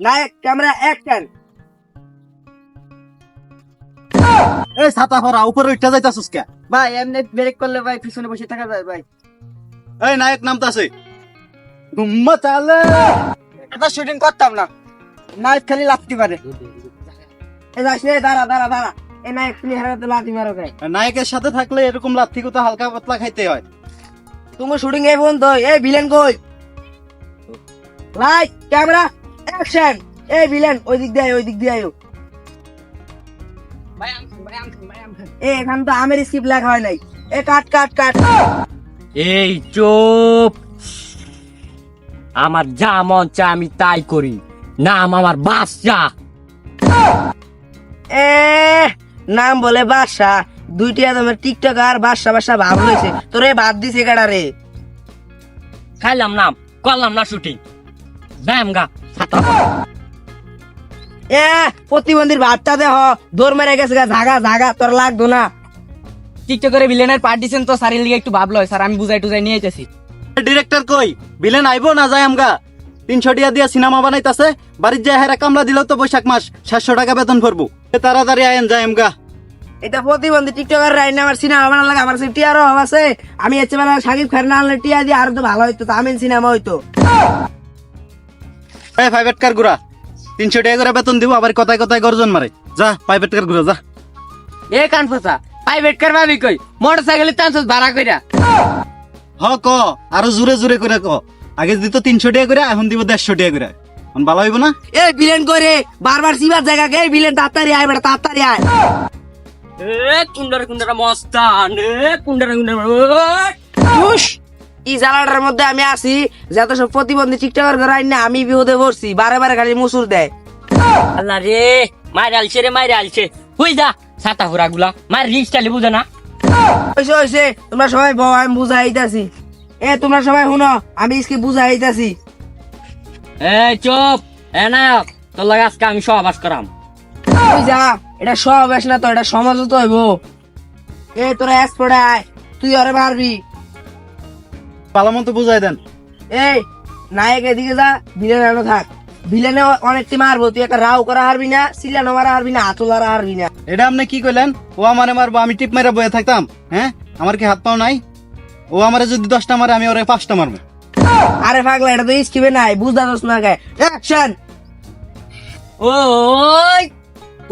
নায়ক camera action এই ছাতা ফরা উপরে উঠতে যাইতাছিস কে? ভাই এমনি ব্রেক করলে ভাই পিছনে বসে থাকা যায় ভাই। এই নায়ক নামতাছে। চালে। এটা শুটিং করতাম না। নায়ক খালি লাফতে পারে এ যাস রে দাঁড়া দাঁড়া দাঁড়া। এ নায়ক তুমি হারাতে লাফি মারো ভাই। নায়কের সাথে থাকলে এরকম লাথি কোথা হালকা পাতলা খাইতে হয়। তুমি শুটিং এই বন্ধ এই ভিলেন কই? লাইট ক্যামেরা অ্যাকশন এই ভিলেন ওই দিক দিয়ে ওই দিক দিয়ে আয়ো। এ এখান তো আমের স্ক্রিপ্ট লেখা হয় নাই। এ কাট কাট কাট। এই চুপ। আমার যা মন চায় আমি তাই করি। নাম আমার বাচ্চা এ নাম বলে বাদশা দুইটি তোমার টিকটক আর বাদশা বাদশা ভাব হয়েছে তোরে বাদ দিছে কাটা রে? খাইলাম নাম করলাম না শুটিং। ব্যায়াম গা। এ প্রতিবন্ধীর ভাতটা দেহ দৌড় মেরে গেছে গা জাগা জাগা তোর লাগতো না। টিকটকের ভিলেনের পার্টিশন তো স্যারের লিগে একটু ভাবলো স্যার আমি বুঝাই টুজাই নিয়ে যেতেছি ডিরেক্টর কই? আইবো না যায় আমগা? তিনশো টিয়া দিয়া সিনেমা বানাইতাছে বাড়ির যায় হেরা কামলা দিলেও তো বৈশাখ মাস সাতশো টাকা বেতন ভরবো। এ তাড়াতাড়ি আয়েন যায় আমগা। এটা প্রতিবন্ধী টিকটকার রাই না আমার সিনেমা বানার লাগে আমার সেই টিয়ারও আছে। আমি এসে বেলা সাকিব খান না আনলে টিয়া দিয়ে আরও তো ভালো হইতো তামিল সিনেমা হইতো। এই প্রাইভেট কার গুড়া তিনশো টাকা করে বেতন দিব আবার কথায় কথায় গর্জন মারে। যা প্রাইভেট কার গুড়া যা। এ কান ফসা প্রাইভেট কার ভাবি কই? মোটর সাইকেলে টানছস ভাড়া কইরা। হ ক আরও জোরে জোরে করে ক। আগে দিত তিনশো টাকা করে এখন দিব দেড়শো টাকা করে। এখন ভালো হইব না? এ ভিলেন করে বারবার সিবার জায়গা গে ভিলেন তাড়াতাড়ি আয় বেটা তাড়াতাড়ি আয়। এ কুন্ডারে কুন্ডারে মস্তান এ কুন্ডারে কুন্ডারে এই জ্বালাটার মধ্যে আমি আছি যত সব প্রতিবন্ধী টিকটকার রাই না আমি বিপদে পড়ছি বারে বারে খালি মুসুর দেয়। আল্লাহ রে মাইরে আলছে রে মাইরে আলছে। হুই যা ছাতা ফুরা গুলা মার রিক্স চালি বুঝে না? হয়েছে হয়েছে তোমরা সবাই বউ আমি বুঝাইতাছি। এ তোমরা সবাই শুনো আমি ইসকে বুঝাইতাছি। এ চুপ এ নায়ক তোর লাগে আজকে আমি সহবাস করাম। তুই যা এটা সব বেশ না তো এটা সমাজ তো হইব। এ তোরা এক্সপোর্ট আয় তুই ওরে মারবি। ভালো মতো বুঝাই দেন। এই নায়ক এদিকে যা ভিলেন এনে থাক। ভিলেনে অনেকটি মারবো তুই একটা রাও করা হারবি না সিলানো মারা হারবি না মারা হারবি না। এটা আপনি কি কইলেন? ও আমারে মারবো আমি টিপ মেরে বয়ে থাকতাম হ্যাঁ? আমার কি হাত পাও নাই? ও আমারে যদি দশটা মারে আমি ওরে পাঁচটা মারবো। আরে পাগলা এটা তো স্কিপে নাই বুঝতে পারছ না গে অ্যাকশন ওই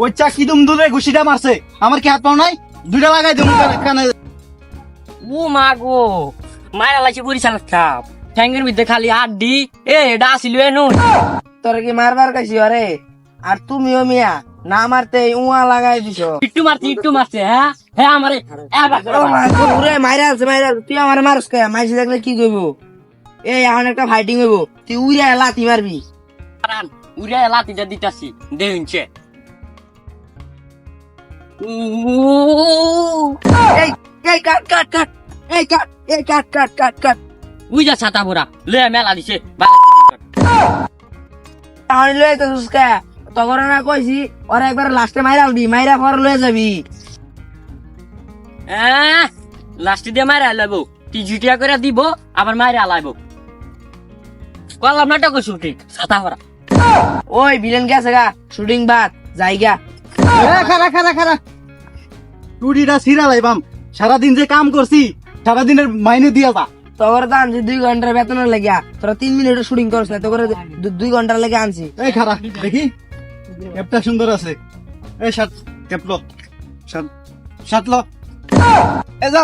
ওই চাকি দুম দূরে ঘুষিটা মারছে। আমার কি হাত পাও নাই? দুইটা লাগাই দিন কানে। ও মা গো। মায়ের লাগছে বুড়ি চালাক খাপ ঠ্যাঙ্গের মধ্যে খালি আড্ডি। এ এটা আসিল এ নুন। তোর কি মারবার কাছি আরে? আর তুমিও মিয়া না মারতে উয়া লাগাই দিছ। একটু মারছে একটু মারছে হ্যাঁ? হ্যাঁ আমারে মার। ওরে মাইরা আছে মাইরা তুই আমার মারস কে? মাইসে দেখলে কি কইব? এই এখন একটা ফাইটিং হইব। তুই উইরা লাতি মারবি। উড়ে লাতিটা দিতাছি। দেখুনছে এই এই কাট কাট কাট। এই কাট। এই কাট কাট কাট কাট। বুঝা ছাতা ভরা। লে মেলা দিছে। এখন লয়ে তো সুস্কা তখন না কইছি ওরা একবার লাস্টে মাইরা আলবি মাইরা পর লয়ে যাবি। লাস্টে দিয়ে করে দিব আবার মারে আলাইবো কলাম নাটক শুটিং? ছাতা ভরা। ওই ভিলেন গেছে গা শুটিং বাদ জায়গা এ, খারা খারা খারা। টুডিটা ছিড়া লাইবাম। সারাদিন যে কাম করছি সারাদিনের মাইনে দিয়া যা। তোর তো আনছি দুই ঘণ্টার বেতন লাগিয়া। তোরা তিন মিনিটের শুটিং করিস না তোর দুই ঘণ্টার লেগে আনছি। এই খারা দেখি। ক্যাপটা সুন্দর আছে। এই সাত ক্যাপলো সাত শার্ট লো। এ যা।